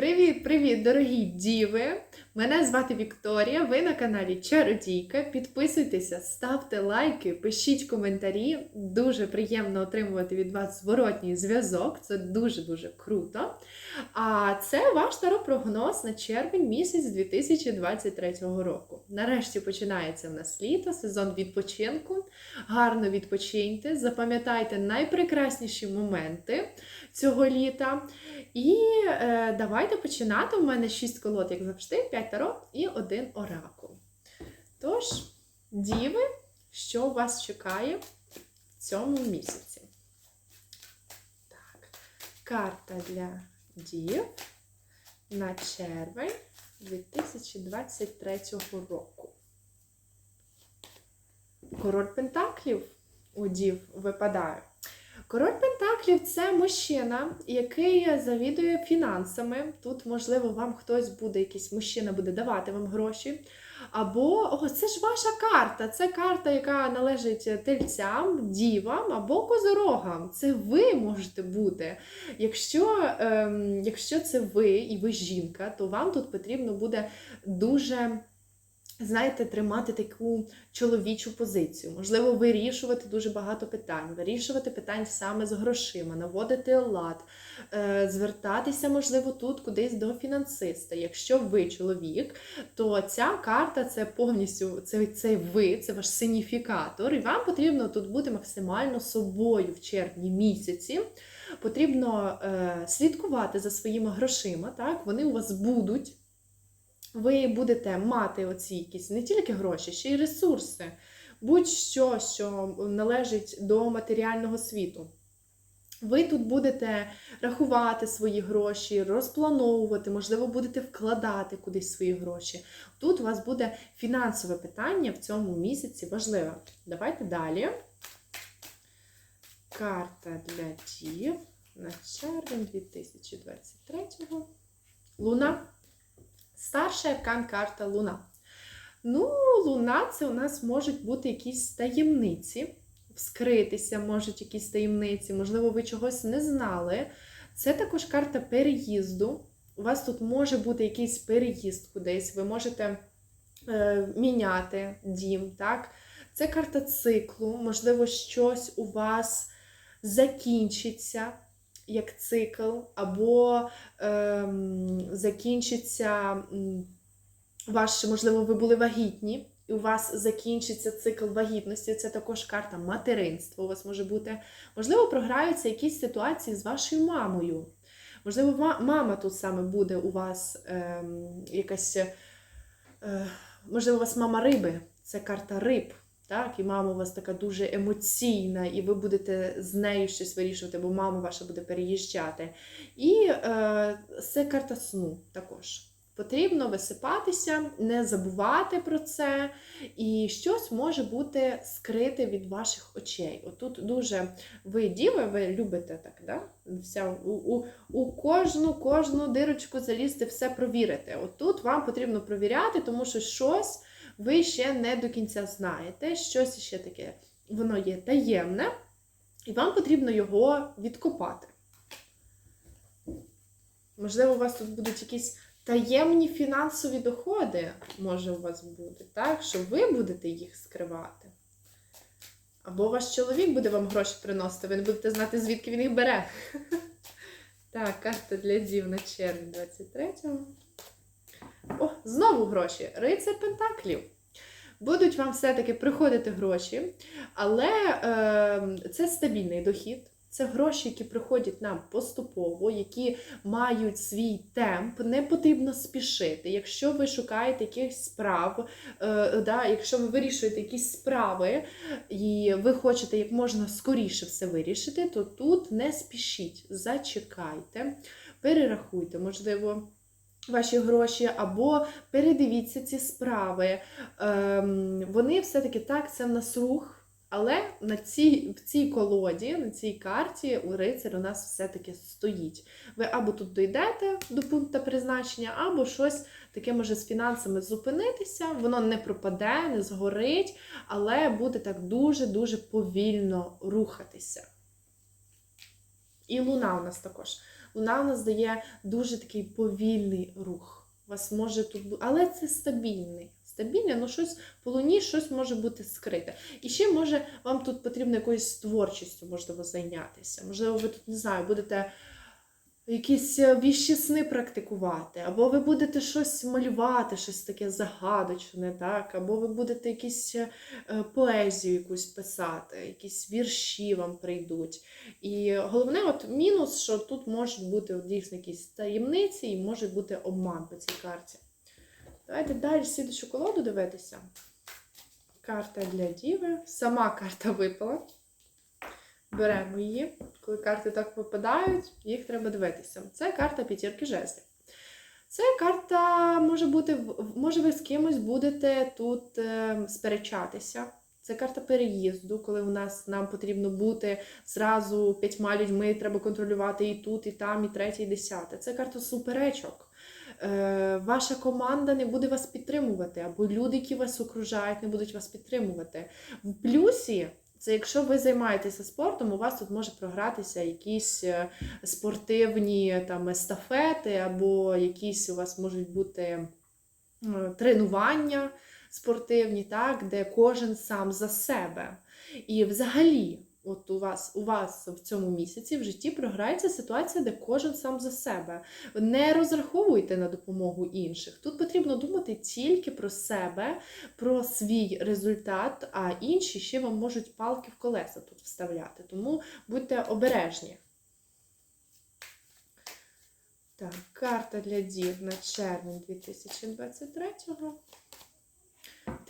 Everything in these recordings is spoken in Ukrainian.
Привіт-привіт, дорогі діви! Мене звати Вікторія. Ви на каналі Чародійка. Підписуйтеся, ставте лайки, пишіть коментарі. Дуже приємно отримувати від вас зворотній зв'язок. Це дуже-дуже круто. А це ваш таропрогноз на червень місяць 2023 року. Нарешті починається в нас літо, сезон відпочинку. Гарно відпочиньте, запам'ятайте найпрекрасніші моменти цього літа. І е, давайте починати. У мене 6 колод, як завжди, 5 таро і один оракул. Тож, діви, що вас чекає в цьому місяці? Так, карта для дів на червень 2023 року. Король Пентаклів у дів випадає. Король Пентаклів це мужчина, який завідує фінансами. Тут, можливо, вам хтось буде, якийсь мужчина буде давати вам гроші. Або о, це ж ваша карта. Це карта, яка належить тельцям, дівам або козорогам. Це ви можете бути. Якщо, ем, якщо це ви і ви жінка, то вам тут потрібно буде дуже. Знаєте, тримати таку чоловічу позицію, можливо, вирішувати дуже багато питань, вирішувати питань саме з грошима, наводити лад, е, звертатися, можливо, тут кудись до фінансиста. Якщо ви чоловік, то ця карта це повністю це, це ви, це ваш синіфікатор, і вам потрібно тут бути максимально собою в червні місяці. Потрібно е, слідкувати за своїми грошима, так вони у вас будуть ви будете мати оці якісь не тільки гроші, ще й ресурси, будь-що, що належить до матеріального світу. Ви тут будете рахувати свої гроші, розплановувати, можливо, будете вкладати кудись свої гроші. Тут у вас буде фінансове питання в цьому місяці важливе. Давайте далі. Карта для дів на червень 2023 Луна. Старший аркан карта Луна. Ну, Луна це у нас можуть бути якісь таємниці, вскритися можуть якісь таємниці, можливо, ви чогось не знали. Це також карта переїзду. У вас тут може бути якийсь переїзд кудись, ви можете е, міняти дім. так? Це карта циклу, можливо, щось у вас закінчиться як цикл, або ем, закінчиться ваш, можливо, ви були вагітні, і у вас закінчиться цикл вагітності. Це також карта материнства. У вас може бути, можливо, програються якісь ситуації з вашою мамою. Можливо, мама тут саме буде у вас ем, якась, е, можливо, у вас мама риби, це карта риб. Так, і мама у вас така дуже емоційна, і ви будете з нею щось вирішувати, бо мама ваша буде переїжджати. І е, це карта сну також. Потрібно висипатися, не забувати про це, і щось може бути скрите від ваших очей. Отут дуже ви діви, ви любите так, да? Вся, у, у, у кожну кожну дирочку залізти, все провірити. Отут вам потрібно провіряти, тому що щось ви ще не до кінця знаєте, щось ще таке, воно є таємне, і вам потрібно його відкопати. Можливо, у вас тут будуть якісь таємні фінансові доходи, може у вас бути, так? Що ви будете їх скривати. Або ваш чоловік буде вам гроші приносити, ви не будете знати, звідки він їх бере. Так, карта для дів на червень 23-го. О, знову гроші. Рицар Пентаклів. Будуть вам все-таки приходити гроші, але е, це стабільний дохід. Це гроші, які приходять нам поступово, які мають свій темп, не потрібно спішити. Якщо ви шукаєте якихось справ, е, да, якщо ви вирішуєте якісь справи і ви хочете як можна скоріше все вирішити, то тут не спішіть, зачекайте, перерахуйте, можливо ваші гроші, або передивіться ці справи. Ем, Вони все-таки так, це в нас рух. Але на цій, в цій колоді, на цій карті у рицар у нас все-таки стоїть. Ви або тут дійдете до пункту призначення, або щось таке може з фінансами зупинитися, воно не пропаде, не згорить, але буде так дуже-дуже повільно рухатися. І луна у нас також. Луна у нас дає дуже такий повільний рух. Вас може тут бути, але це стабільний. Стабільне, ну щось по луні щось може бути скрите. І ще може вам тут потрібно якоюсь творчістю, можливо, зайнятися. Можливо, ви тут не знаю, будете якісь е, віщі сни практикувати, або ви будете щось малювати, щось таке загадочне, так? або ви будете якісь е, поезію якусь писати, якісь вірші вам прийдуть. І головне, от мінус, що тут можуть бути дійсно якісь таємниці і може бути обман по цій карті. Давайте далі слідчу колоду дивитися. Карта для Діви. Сама карта випала. Беремо її. Коли карти так випадають, їх треба дивитися. Це карта п'ятірки жезлів. Це карта може бути, може ви з кимось будете тут е, сперечатися. Це карта переїзду, коли у нас нам потрібно бути зразу п'ятьма людьми, треба контролювати і тут, і там, і третє, і десяте. Це карта суперечок. Е, ваша команда не буде вас підтримувати, або люди, які вас окружають, не будуть вас підтримувати. В плюсі, це якщо ви займаєтеся спортом, у вас тут може програтися якісь е, спортивні там естафети, або якісь у вас можуть бути тренування спортивні, так, де кожен сам за себе. І взагалі, от у вас, у вас в цьому місяці в житті програється ситуація, де кожен сам за себе. Не розраховуйте на допомогу інших. Тут потрібно думати тільки про себе, про свій результат, а інші ще вам можуть палки в колеса тут вставляти. Тому будьте обережні. Так, карта для дів на червень 2023-го.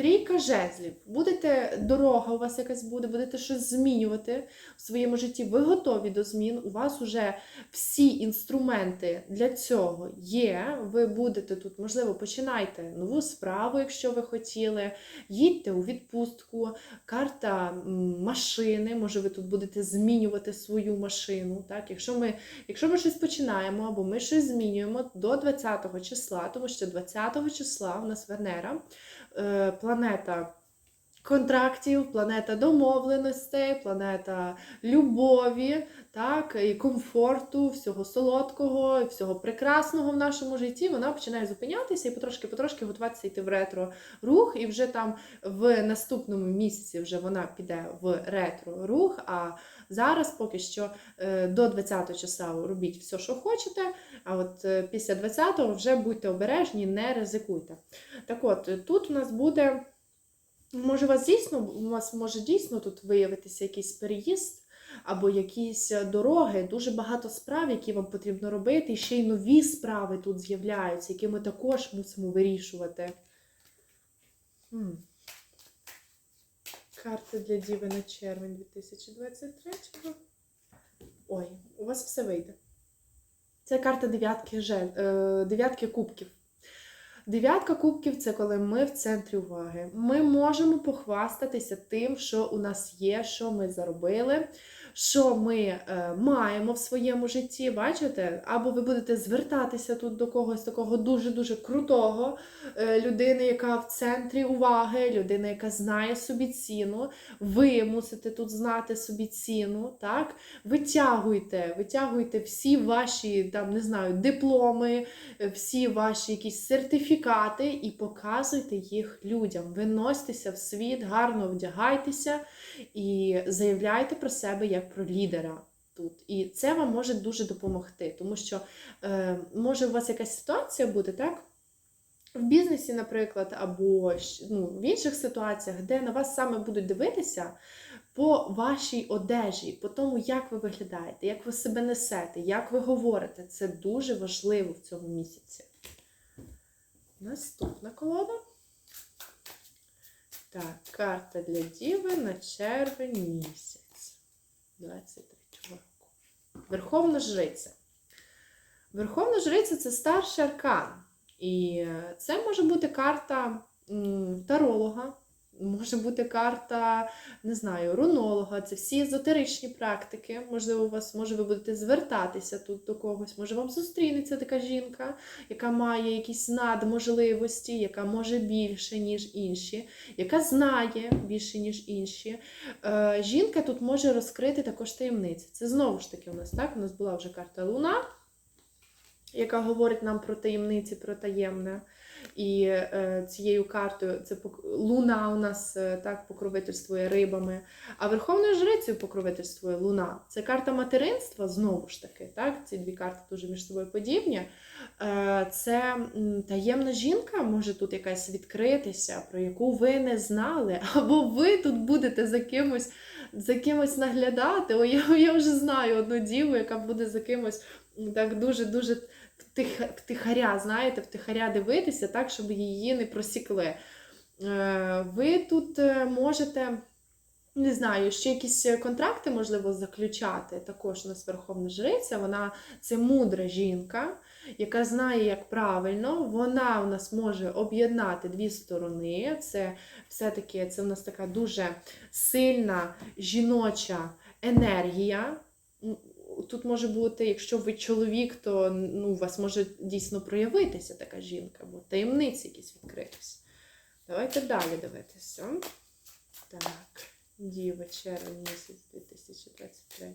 Трійка жезлів. Будете дорога у вас якась буде, будете щось змінювати в своєму житті. Ви готові до змін. У вас вже всі інструменти для цього є. Ви будете тут, можливо, починайте нову справу, якщо ви хотіли. Їдьте у відпустку, карта машини. Може, ви тут будете змінювати свою машину. Так? Якщо ми, якщо ми щось починаємо або ми щось змінюємо до 20 числа, тому що 20 числа в нас Венера планета контрактів, планета домовленостей, планета любові, так, і комфорту, всього солодкого, всього прекрасного в нашому житті, вона починає зупинятися і потрошки-потрошки готуватися йти в ретро рух, і вже там в наступному місяці вже вона піде в ретро рух. А зараз поки що е, до 20 числа робіть все, що хочете. А от е, після 20-го вже будьте обережні, не ризикуйте. Так от, тут у нас буде, може, у вас дійсно, у вас може дійсно тут виявитися якийсь переїзд або якісь е, дороги, дуже багато справ, які вам потрібно робити, і ще й нові справи тут з'являються, які ми також мусимо вирішувати. Хм. Карти для Діви на червень 2023-го. Ой, у вас все вийде. Це карта дев'ятки, е, дев'ятки кубків. Дев'ятка кубків це коли ми в центрі уваги. Ми можемо похвастатися тим, що у нас є, що ми заробили, що ми е, маємо в своєму житті. Бачите? Або ви будете звертатися тут до когось такого дуже-дуже крутого е, людини, яка в центрі уваги, людина, яка знає собі ціну. Ви мусите тут знати собі ціну. так? Витягуйте, витягуйте всі ваші там, не знаю, дипломи, всі ваші якісь сертифікати і показуйте їх людям. Виносьтеся в світ, гарно вдягайтеся і заявляйте про себе як про лідера. Тут. І це вам може дуже допомогти, тому що е, може у вас якась ситуація бути, так? В бізнесі, наприклад, або ну, в інших ситуаціях, де на вас саме будуть дивитися по вашій одежі, по тому, як ви виглядаєте, як ви себе несете, як ви говорите. Це дуже важливо в цьому місяці. Наступна колода. Так, карта для Діви на червень місяць 23 року. Верховна жриця. Верховна жриця це старший аркан. І е, це може бути карта таролога, може бути карта, не знаю, рунолога. Це всі езотеричні практики. Можливо, у вас може ви будете звертатися тут до когось. Може, вам зустрінеться така жінка, яка має якісь надможливості, яка може більше, ніж інші, яка знає більше, ніж інші. Е, жінка тут може розкрити також таємниці. Це знову ж таки у нас так. У нас була вже карта Луна. Яка говорить нам про таємниці, про таємне. І е, цією картою це луна у нас е, так покровительствує рибами, а верховною жрицею покровительствує луна. Це карта материнства, знову ж таки. Так? Ці дві карти дуже між собою подібні. Е, це таємна жінка може тут якась відкритися, про яку ви не знали, або ви тут будете за кимось, за кимось наглядати. О, я, я вже знаю одну діву, яка буде за кимось так дуже-дуже втих, втихаря, знаєте, втихаря дивитися, так, щоб її не просікли. Е, Ви тут е, можете. Не знаю, ще якісь контракти можливо заключати. Також у нас верховна жриця. Вона це мудра жінка, яка знає, як правильно. Вона у нас може об'єднати дві сторони. Це все-таки це у нас така дуже сильна жіноча енергія. Тут може бути, якщо ви чоловік, то ну, у вас може дійсно проявитися така жінка, бо таємниці якісь відкритись. Давайте далі дивитися. Так. Діва, червень місяць 2023.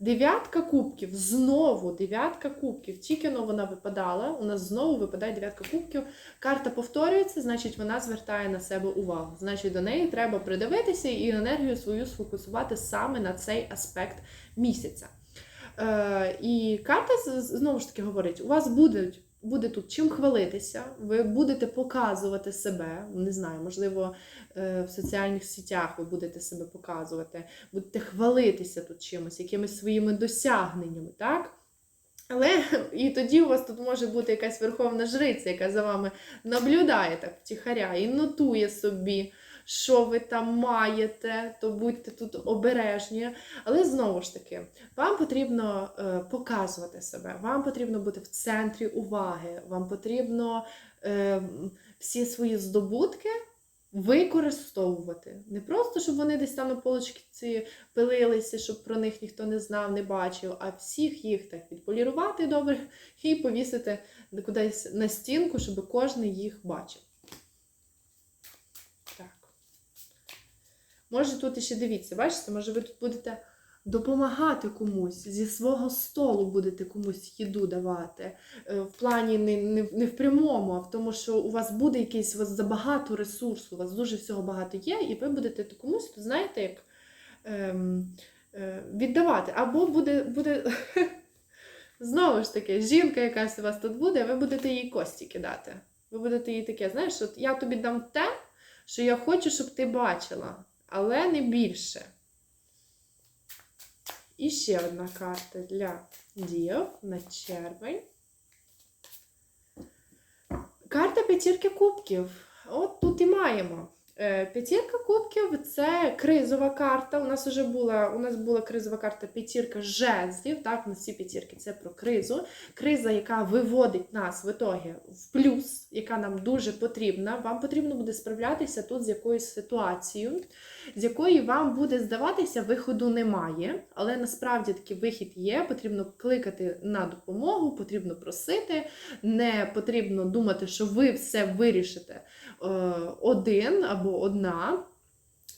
Дев'ятка кубків. Знову дев'ятка кубків. Тільки но вона випадала. У нас знову випадає дев'ятка кубків. Карта повторюється, значить, вона звертає на себе увагу. Значить, до неї треба придивитися і енергію свою сфокусувати саме на цей аспект місяця. Е, і карта знову ж таки говорить: у вас будуть. Буде тут чим хвалитися, ви будете показувати себе. Не знаю, можливо, е, в соціальних сетях ви будете себе показувати, будете хвалитися тут чимось, якимись своїми досягненнями, так? Але і тоді у вас тут може бути якась верховна жриця, яка за вами наблюдає так втіхаря і нотує собі, що ви там маєте, то будьте тут обережні. Але знову ж таки, вам потрібно е, показувати себе, вам потрібно бути в центрі уваги, вам потрібно е, всі свої здобутки використовувати. Не просто, щоб вони десь там на полочці пилилися, щоб про них ніхто не знав, не бачив, а всіх їх так відполірувати добре і повісити кудись на стінку, щоб кожен їх бачив. Може, тут іще дивіться, бачите, може ви тут будете допомагати комусь, зі свого столу будете комусь їду давати. Е, В плані не, не, не в прямому, а в тому, що у вас буде якийсь у вас забагато ресурсу, у вас дуже всього багато є, і ви будете комусь, то знаєте, як ем, е, віддавати. Або буде, буде знову ж таки, жінка якась у вас тут буде, ви будете їй кості кидати. Ви будете їй таке, знаєш, от я тобі дам те, що я хочу, щоб ти бачила, але не більше. І ще одна карта для дів на червень. Карта п'ятірки кубків. От тут і маємо. Е, П'ятірка кубків це кризова карта. У нас вже була, у нас була кризова карта п'ятірка жезлів. Так, у нас всі п'ятірки це про кризу. Криза, яка виводить нас в ітогі в плюс, яка нам дуже потрібна. Вам потрібно буде справлятися тут з якоюсь ситуацією, з якої вам буде здаватися, виходу немає. Але насправді такий вихід є. Потрібно кликати на допомогу, потрібно просити. Не потрібно думати, що ви все вирішите е, один або одна.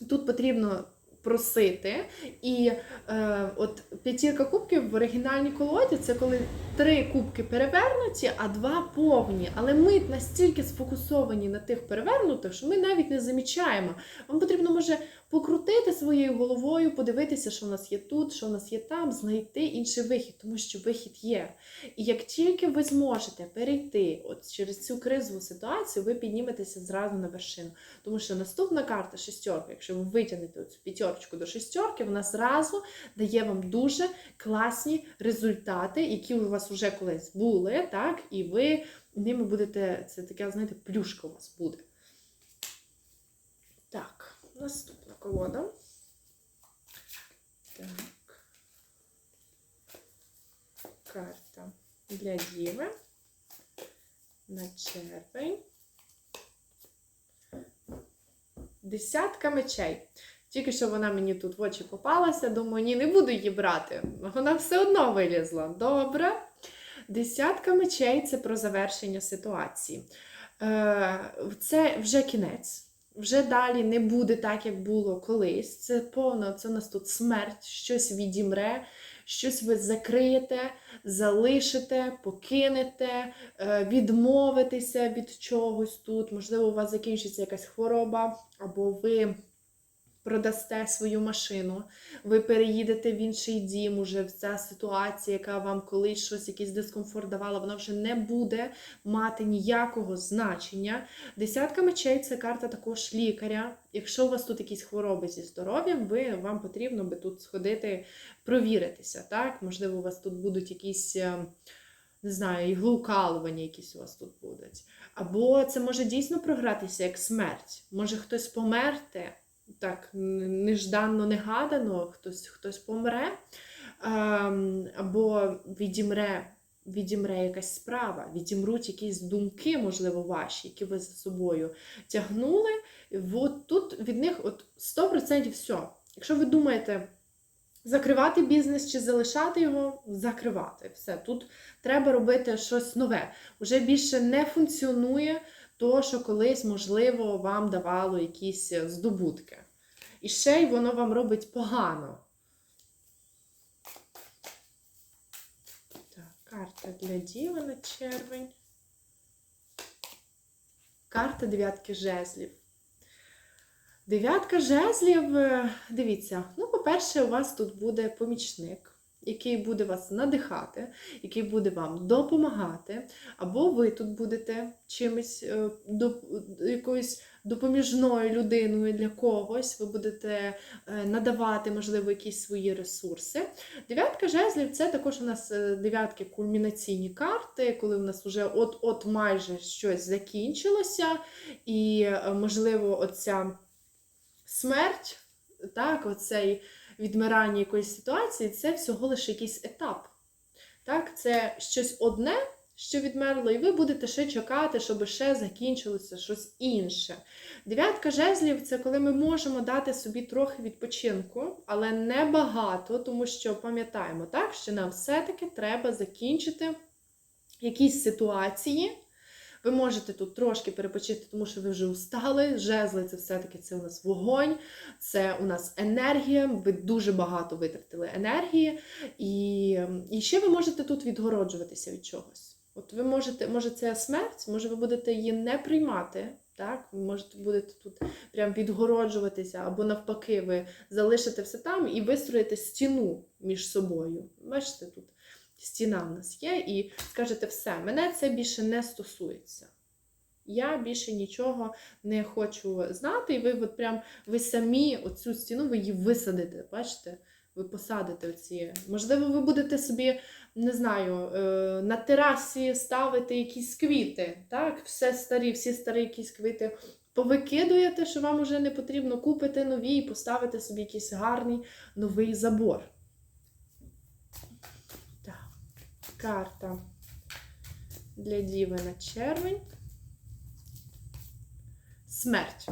Тут потрібно просити. І е, от п'ятірка кубків в оригінальній колоді це коли три кубки перевернуті, а два повні. Але ми настільки сфокусовані на тих перевернутих, що ми навіть не замічаємо. Вам потрібно може покрутити своєю головою, подивитися, що в нас є тут, що в нас є там, знайти інший вихід, тому що вихід є. І як тільки ви зможете перейти от через цю кризову ситуацію, ви підніметеся зразу на вершину. Тому що наступна карта шестерка, якщо ви витягнете цю п'ятерочку до шестерки, вона зразу дає вам дуже класні результати, які у вас вже колись були, так, і ви ними будете, це таке, знаєте, плюшка у вас буде. Так, наступна колода. Так. Карта для Діви на червень. Десятка мечей. Тільки що вона мені тут в очі попалася, думаю, ні, не буду її брати. Вона все одно вилізла. Добре. Десятка мечей це про завершення ситуації. Е, Це вже кінець. Вже далі не буде так, як було колись. Це повно, це у нас тут смерть, щось відімре, щось ви закриєте, залишите, покинете, е, відмовитеся від чогось тут. Можливо, у вас закінчиться якась хвороба, або ви продасте свою машину, ви переїдете в інший дім, уже ця ситуація, яка вам колись щось, якийсь дискомфорт давала, вона вже не буде мати ніякого значення. Десятка мечей це карта також лікаря. Якщо у вас тут якісь хвороби зі здоров'ям, ви вам потрібно би тут сходити провіритися. Так? Можливо, у вас тут будуть якісь. е, Не знаю, іглоукалування якісь у вас тут будуть. Або це може дійсно програтися як смерть. Може хтось померти, так нежданно, негадано, хтось, хтось помре, ем, або відімре, відімре якась справа, відімруть якісь думки, можливо, ваші, які ви за собою тягнули. От тут від них от 100% все. Якщо ви думаєте, закривати бізнес чи залишати його, закривати. Все. Тут треба робити щось нове. Уже більше не функціонує то, що колись, можливо, вам давало якісь здобутки. І ще й воно вам робить погано. Так, карта для діла на червень. Карта дев'ятки жезлів. Дев'ятка жезлів, е, дивіться, ну, по-перше, у вас тут буде помічник, який буде вас надихати, який буде вам допомагати, або ви тут будете чимось е, доп- якоюсь допоміжною людиною для когось, ви будете е, надавати, можливо, якісь свої ресурси. Дев'ятка жезлів це також у нас е, дев'ятки кульмінаційні карти, коли у нас вже от-от майже щось закінчилося, і, можливо, оця смерть, так, оцей відмирання якоїсь ситуації, це всього лише якийсь етап. Так, це щось одне, що відмерло, і ви будете ще чекати, щоб ще закінчилося щось інше. Дев'ятка жезлів це коли ми можемо дати собі трохи відпочинку, але не багато, тому що пам'ятаємо, так, що нам все-таки треба закінчити якісь ситуації. Ви можете тут трошки перепочити, тому що ви вже устали. Жезли це все-таки це у нас вогонь, це у нас енергія. Ви дуже багато витратили енергії, і, і ще ви можете тут відгороджуватися від чогось. От ви можете, може, це смерть, може, ви будете її не приймати. Так, ви можете будете тут прям відгороджуватися, або навпаки, ви залишите все там і вистроїте стіну між собою. Бачите, тут стіна в нас є, і скажете, все, мене це більше не стосується. Я більше нічого не хочу знати, і ви от прям ви самі оцю стіну ви її висадите. Бачите? Ви посадите оці. Можливо, ви будете собі, не знаю, е, на терасі ставити якісь квіти. Так, все старі, всі старі якісь квіти повикидуєте, що вам вже не потрібно, купите нові і поставите собі якийсь гарний новий забор. Так, карта для діви на червень. Смерть.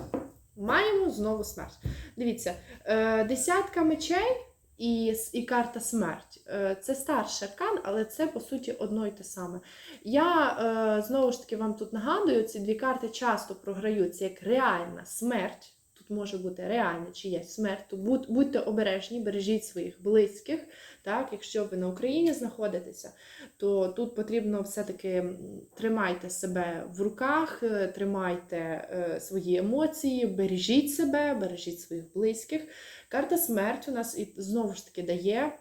Маємо знову смерть. Дивіться, е, десятка мечей і, і карта смерть. Е, це старший аркан, але це по суті одно й те саме. Я е, знову ж таки вам тут нагадую, ці дві карти часто програються як реальна смерть. Може бути реальна чиясь смерть, то будь, будьте обережні, бережіть своїх близьких. Так, якщо ви на Україні знаходитеся, то тут потрібно все-таки тримайте себе в руках, е, тримайте е, свої емоції, бережіть себе, бережіть своїх близьких. Карта смерть у нас і знову ж таки дає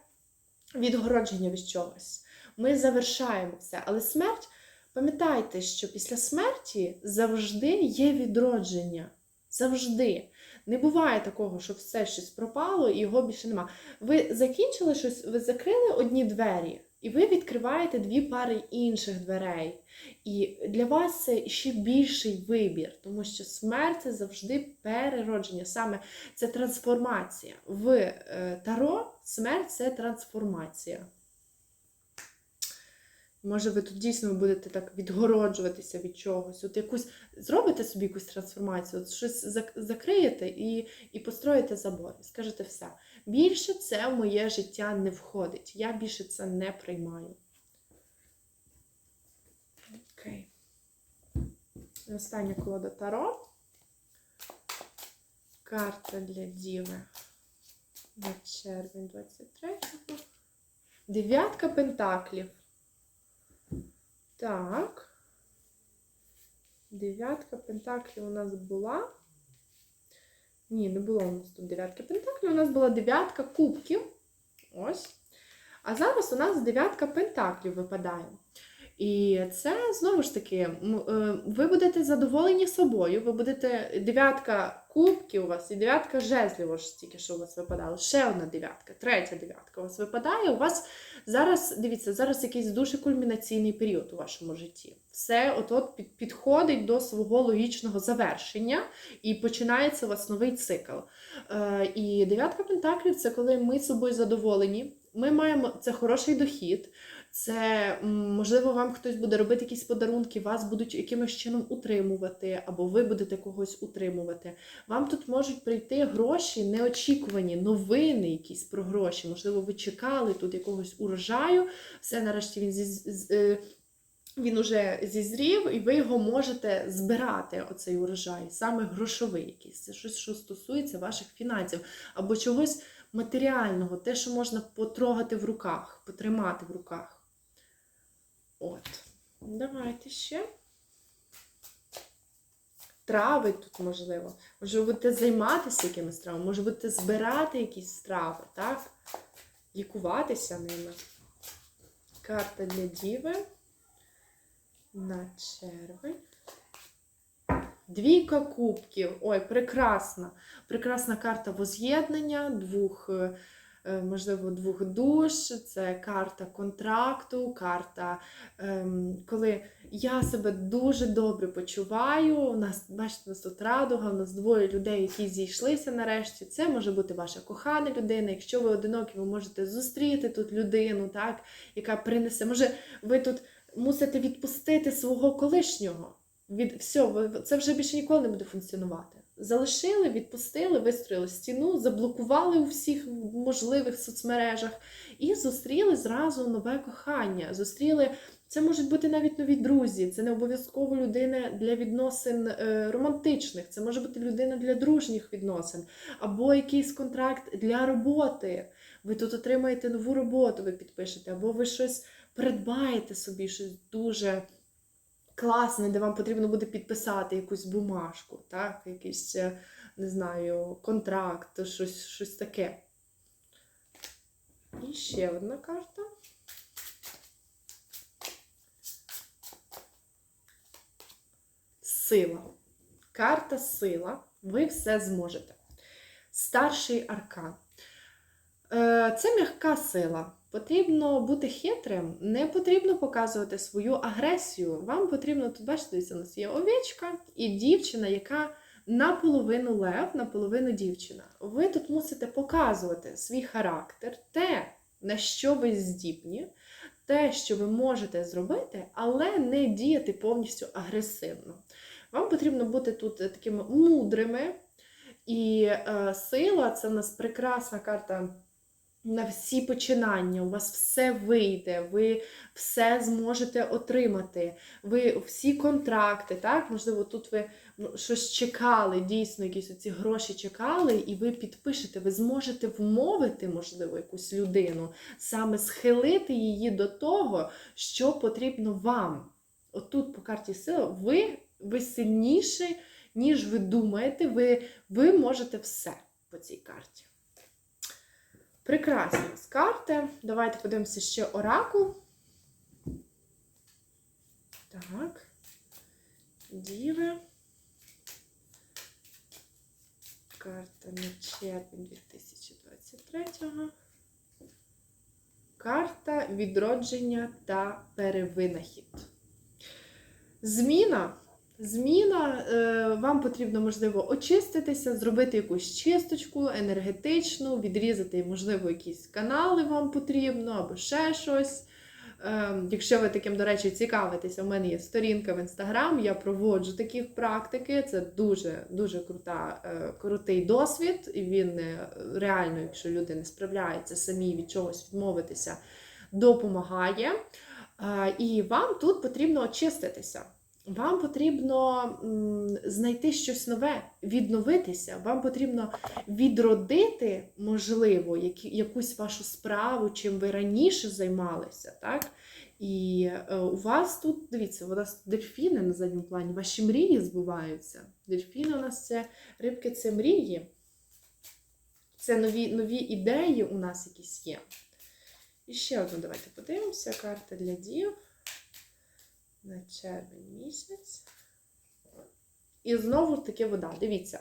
відгородження від чогось. Ми завершаємо все. Але смерть, пам'ятайте, що після смерті завжди є відродження. Завжди. Не буває такого, що все щось пропало і його більше нема. Ви закінчили щось, ви закрили одні двері, і ви відкриваєте дві пари інших дверей. І для вас це ще більший вибір, тому що смерть це завжди переродження, саме це трансформація. В е, Таро смерть це трансформація. Може, ви тут дійсно будете так відгороджуватися від чогось. От якусь зробите собі якусь трансформацію, от щось закриєте і, і построїте забор. І скажете все. Більше це в моє життя не входить. Я більше це не приймаю. Окей. Остання колода Таро. Карта для Діви на червень 23-го. Дев'ятка пентаклів. Так. Дев'ятка пентаклів у нас була. Ні, не було у нас тут дев'ятки пентаклів. У нас була дев'ятка кубків. Ось. А зараз у нас дев'ятка пентаклів випадає. І це знову ж таки, е, ви будете задоволені собою. Ви будете дев'ятка кубків у вас і дев'ятка жезлів, ось тільки що у вас випадало. Ще одна дев'ятка, третя дев'ятка у вас випадає. У вас зараз, дивіться, зараз якийсь дуже кульмінаційний період у вашому житті. Все от-от підходить до свого логічного завершення і починається у вас новий цикл. Е, і дев'ятка пентаклів це коли ми собою задоволені. Ми маємо це хороший дохід. Це можливо, вам хтось буде робити якісь подарунки, вас будуть якимось чином утримувати, або ви будете когось утримувати. Вам тут можуть прийти гроші неочікувані, новини якісь про гроші. Можливо, ви чекали тут якогось урожаю. Все нарешті він зі, е, він уже зізрів, і ви його можете збирати, оцей урожай, саме грошовий якийсь. Це щось, що стосується ваших фінансів, або чогось матеріального, те, що можна потрогати в руках, потримати в руках. От. Давайте ще. Трави тут можливо. Може, ви будете займатися якимись травами, може будете збирати якісь страви, так? Лікуватися ними. Карта для діви. На червень. Двійка кубків. Ой, прекрасна. Прекрасна карта воз'єднання двох, е, можливо, двох душ. Це карта контракту, карта, ем, коли я себе дуже добре почуваю. У нас, бачите, у нас тут радуга, у нас двоє людей, які зійшлися нарешті. Це може бути ваша кохана людина. Якщо ви одинокі, ви можете зустріти тут людину, так, яка принесе. Може, ви тут мусите відпустити свого колишнього. Від всього, це вже більше ніколи не буде функціонувати. Залишили, відпустили, вистроїли стіну, заблокували у всіх можливих соцмережах і зустріли зразу нове кохання. Зустріли це можуть бути навіть нові друзі, це не обов'язково людина для відносин е, романтичних, це може бути людина для дружніх відносин, або якийсь контракт для роботи. Ви тут отримаєте нову роботу, ви підпишете, або ви щось придбаєте собі, щось дуже класне, де вам потрібно буде підписати якусь бумажку, так? якийсь, е, не знаю, контракт, щось, щось таке. І ще одна карта. Сила. Карта сила. Ви все зможете. Старший аркан. Е, Це м'яка сила. Потрібно бути хитрим, не потрібно показувати свою агресію. Вам потрібно тут, бачите, у нас є овечка і дівчина, яка наполовину лев, наполовину дівчина. Ви тут мусите показувати свій характер, те, на що ви здібні, те, що ви можете зробити, але не діяти повністю агресивно. Вам потрібно бути тут такими мудрими. І е, сила це в нас прекрасна карта на всі починання. У вас все вийде, ви все зможете отримати. Ви всі контракти, так? Можливо, тут ви ну, щось чекали, дійсно, якісь оці гроші чекали, і ви підпишете, ви зможете вмовити, можливо, якусь людину, саме схилити її до того, що потрібно вам. Отут по карті сила ви, ви сильніші, ніж ви думаєте, ви, ви можете все по цій карті. Прекрасні з карти. Давайте подивимося ще оракул. Так. Діви. Карта на червень 2023-го. Карта відродження та перевинахід. Зміна. Зміна, е, вам потрібно, можливо, очиститися, зробити якусь чисточку енергетичну, відрізати, можливо, якісь канали вам потрібно, або ще щось. Е, якщо ви таким, до речі, цікавитеся, у мене є сторінка в інстаграм, я проводжу такі практики. Це дуже дуже крута, е, крутий досвід, і він реально, якщо люди не справляються самі від чогось відмовитися, допомагає. І вам тут потрібно очиститися. Вам потрібно знайти щось нове, відновитися. Вам потрібно відродити, можливо, якусь вашу справу, чим ви раніше займалися. Так? І е, у вас тут, дивіться, у нас дельфіни на задньому плані, ваші мрії збуваються. Дельфіни у нас це рибки, це мрії. Це нові, нові ідеї у нас якісь є. І ще одну давайте подивимося. Карта для дів на червень місяць. І знову ж таки вода. Дивіться,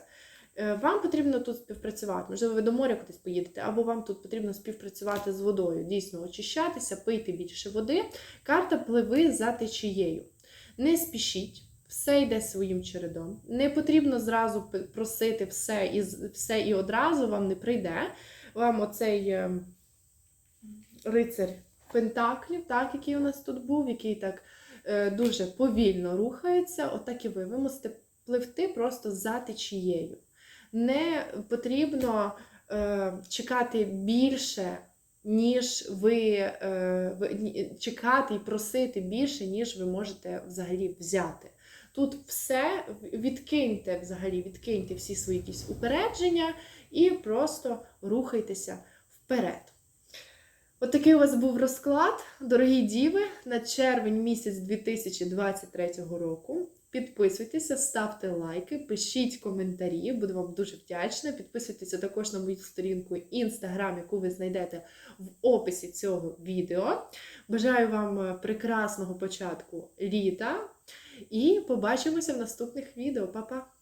е, вам потрібно тут співпрацювати. Можливо, ви до моря кудись поїдете, або вам тут потрібно співпрацювати з водою. Дійсно, очищатися, пийти більше води. Карта пливи за течією. Не спішіть. Все йде своїм чередом. Не потрібно зразу просити все і, все і одразу вам не прийде. Вам оцей е, рицар Пентаклів, так, який у нас тут був, який так дуже повільно рухається, отак і ви. Ви мусите пливти просто за течією. Не потрібно е, чекати більше, ніж ви, е, чекати і просити більше, ніж ви можете взагалі взяти. Тут все відкиньте взагалі, відкиньте всі свої якісь упередження і просто рухайтеся вперед. От у вас був розклад, дорогі діви, на червень місяць 2023 року. Підписуйтеся, ставте лайки, пишіть коментарі, буду вам дуже вдячна. Підписуйтеся також на мою сторінку Instagram, яку ви знайдете в описі цього відео. Бажаю вам е, прекрасного початку літа і побачимося в наступних відео. Па-па!